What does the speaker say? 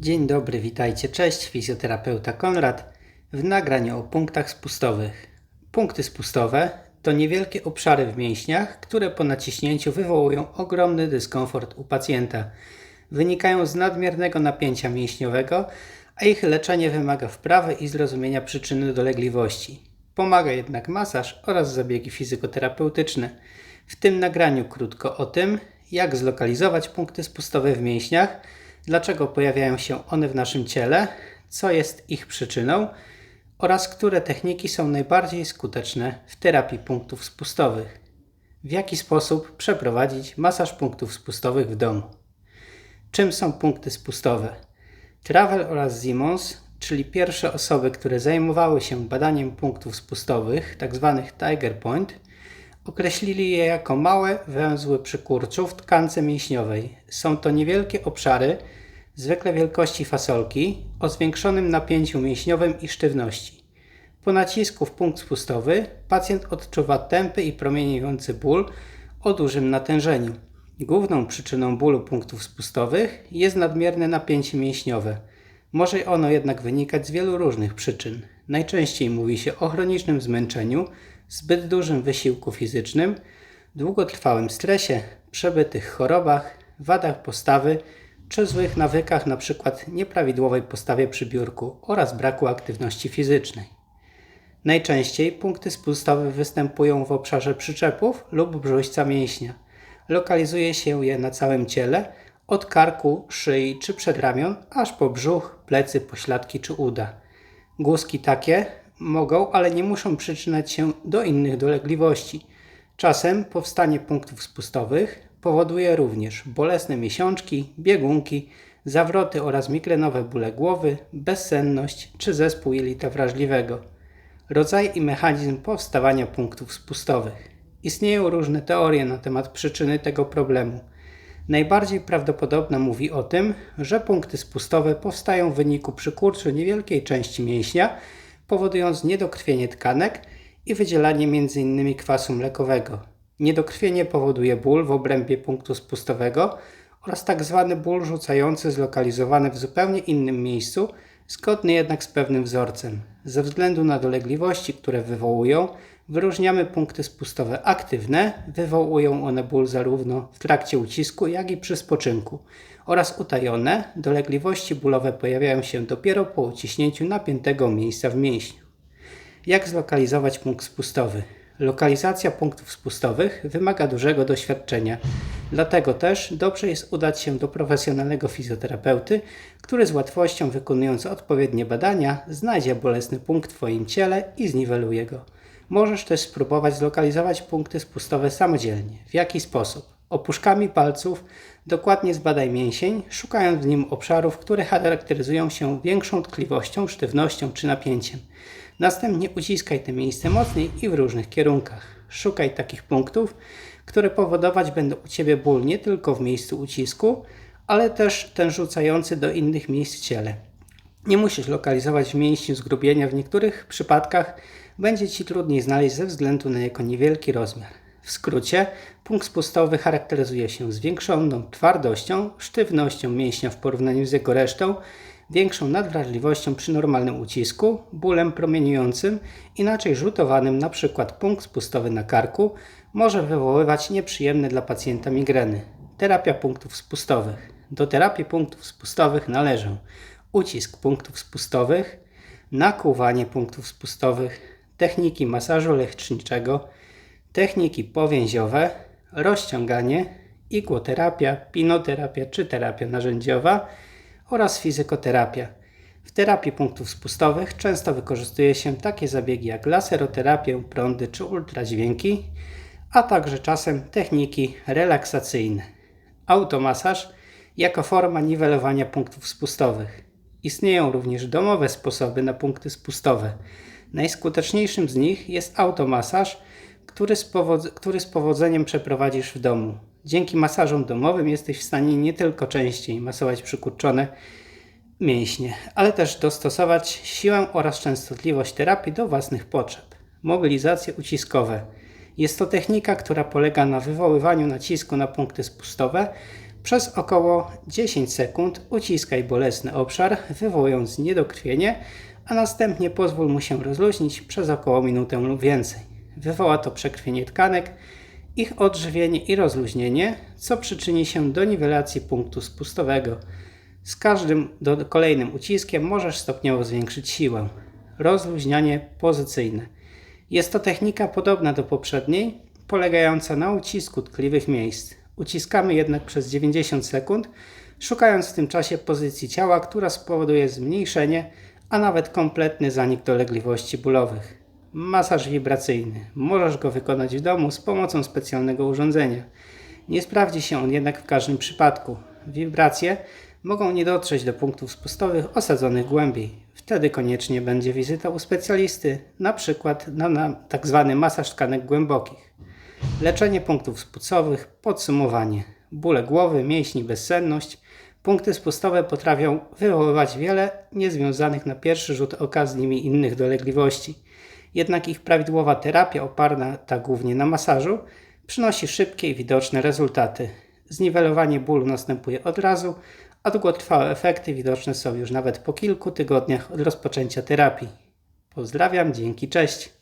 Dzień dobry, witajcie, cześć, fizjoterapeuta Konrad w nagraniu o punktach spustowych. Punkty spustowe to niewielkie obszary w mięśniach, które po naciśnięciu wywołują ogromny dyskomfort u pacjenta. Wynikają z nadmiernego napięcia mięśniowego, a ich leczenie wymaga wprawy i zrozumienia przyczyny dolegliwości. Pomaga jednak masaż oraz zabiegi fizykoterapeutyczne. W tym nagraniu krótko o tym, jak zlokalizować punkty spustowe w mięśniach, dlaczego pojawiają się one w naszym ciele, co jest ich przyczyną oraz które techniki są najbardziej skuteczne w terapii punktów spustowych. W jaki sposób przeprowadzić masaż punktów spustowych w domu. Czym są punkty spustowe? Travel oraz Simmons, czyli pierwsze osoby, które zajmowały się badaniem punktów spustowych, tzw. Tiger Point, określili je jako małe węzły przykurczu w tkance mięśniowej. Są to niewielkie obszary, zwykle wielkości fasolki, o zwiększonym napięciu mięśniowym i sztywności. Po nacisku w punkt spustowy pacjent odczuwa tępy i promieniujący ból o dużym natężeniu. Główną przyczyną bólu punktów spustowych jest nadmierne napięcie mięśniowe. Może ono jednak wynikać z wielu różnych przyczyn. Najczęściej mówi się o chronicznym zmęczeniu, zbyt dużym wysiłku fizycznym, długotrwałym stresie, przebytych chorobach, wadach postawy czy złych nawykach, np. nieprawidłowej postawie przy biurku oraz braku aktywności fizycznej. Najczęściej punkty spustowe występują w obszarze przyczepów lub brzuśca mięśnia. Lokalizuje się je na całym ciele, od karku, szyi czy przedramion, aż po brzuch, plecy, pośladki czy uda. Głuski takie mogą, ale nie muszą przyczynać się do innych dolegliwości. Czasem powstanie punktów spustowych powoduje również bolesne miesiączki, biegunki, zawroty oraz migrenowe bóle głowy, bezsenność czy zespół jelita wrażliwego. Rodzaj i mechanizm powstawania punktów spustowych. Istnieją różne teorie na temat przyczyny tego problemu. Najbardziej prawdopodobna mówi o tym, że punkty spustowe powstają w wyniku przykurczu niewielkiej części mięśnia, powodując niedokrwienie tkanek i wydzielanie m.in. kwasu mlekowego. Niedokrwienie powoduje ból w obrębie punktu spustowego oraz tzw. Tak ból rzucający zlokalizowany w zupełnie innym miejscu, zgodny jednak z pewnym wzorcem. Ze względu na dolegliwości, które wywołują, wyróżniamy punkty spustowe aktywne, wywołują one ból zarówno w trakcie ucisku, jak i przy spoczynku, oraz utajone, dolegliwości bólowe pojawiają się dopiero po uciśnięciu napiętego miejsca w mięśniu. Jak zlokalizować punkt spustowy? Lokalizacja punktów spustowych wymaga dużego doświadczenia, dlatego też dobrze jest udać się do profesjonalnego fizjoterapeuty, który z łatwością wykonując odpowiednie badania znajdzie bolesny punkt w Twoim ciele i zniweluje go. Możesz też spróbować zlokalizować punkty spustowe samodzielnie. W jaki sposób? Opuszkami palców dokładnie zbadaj mięsień, szukając w nim obszarów, które charakteryzują się większą tkliwością, sztywnością czy napięciem. Następnie uciskaj te miejsce mocniej i w różnych kierunkach. Szukaj takich punktów, które powodować będą u Ciebie ból nie tylko w miejscu ucisku, ale też ten rzucający do innych miejsc ciele. Nie musisz lokalizować w mięśniu zgrubienia, w niektórych przypadkach będzie Ci trudniej znaleźć ze względu na jego niewielki rozmiar. W skrócie, punkt spustowy charakteryzuje się zwiększoną twardością, sztywnością mięśnia w porównaniu z jego resztą, większą nadwrażliwością przy normalnym ucisku, bólem promieniującym, inaczej rzutowanym np. punkt spustowy na karku może wywoływać nieprzyjemne dla pacjenta migreny. Terapia punktów spustowych. Do terapii punktów spustowych należą ucisk punktów spustowych, nakłuwanie punktów spustowych, techniki masażu leczniczego, techniki powięziowe, rozciąganie, igłoterapia, pinoterapia czy terapia narzędziowa oraz fizykoterapia. W terapii punktów spustowych często wykorzystuje się takie zabiegi jak laseroterapię, prądy czy ultradźwięki, a także czasem techniki relaksacyjne. Automasaż jako forma niwelowania punktów spustowych. Istnieją również domowe sposoby na punkty spustowe. Najskuteczniejszym z nich jest automasaż, który z, który z powodzeniem przeprowadzisz w domu. Dzięki masażom domowym jesteś w stanie nie tylko częściej masować przykurczone mięśnie, ale też dostosować siłę oraz częstotliwość terapii do własnych potrzeb. Mobilizacje uciskowe. Jest to technika, która polega na wywoływaniu nacisku na punkty spustowe Przez około 10 sekund uciskaj bolesny obszar, wywołując niedokrwienie, a następnie pozwól mu się rozluźnić przez około minutę lub więcej. Wywoła to przekrwienie tkanek, ich odżywienie i rozluźnienie, co przyczyni się do niwelacji punktu spustowego. Z każdym do kolejnym uciskiem możesz stopniowo zwiększyć siłę. Rozluźnianie pozycyjne. Jest to technika podobna do poprzedniej, polegająca na ucisku tkliwych miejsc. Uciskamy jednak przez 90 sekund, szukając w tym czasie pozycji ciała, która spowoduje zmniejszenie, a nawet kompletny zanik dolegliwości bólowych. Masaż wibracyjny. Możesz go wykonać w domu z pomocą specjalnego urządzenia. Nie sprawdzi się on jednak w każdym przypadku. Wibracje mogą nie dotrzeć do punktów spustowych osadzonych głębiej. Wtedy koniecznie będzie wizyta u specjalisty, przykład na, na tzw. masaż tkanek głębokich. Leczenie punktów spustowych, podsumowanie. Bóle głowy, mięśni, bezsenność. Punkty spustowe potrafią wywoływać wiele niezwiązanych na pierwszy rzut oka z nimi innych dolegliwości. Jednak ich prawidłowa terapia oparta głównie na masażu przynosi szybkie i widoczne rezultaty. Zniwelowanie bólu następuje od razu, a długotrwałe efekty widoczne są już nawet po kilku tygodniach od rozpoczęcia terapii. Pozdrawiam, dzięki, cześć.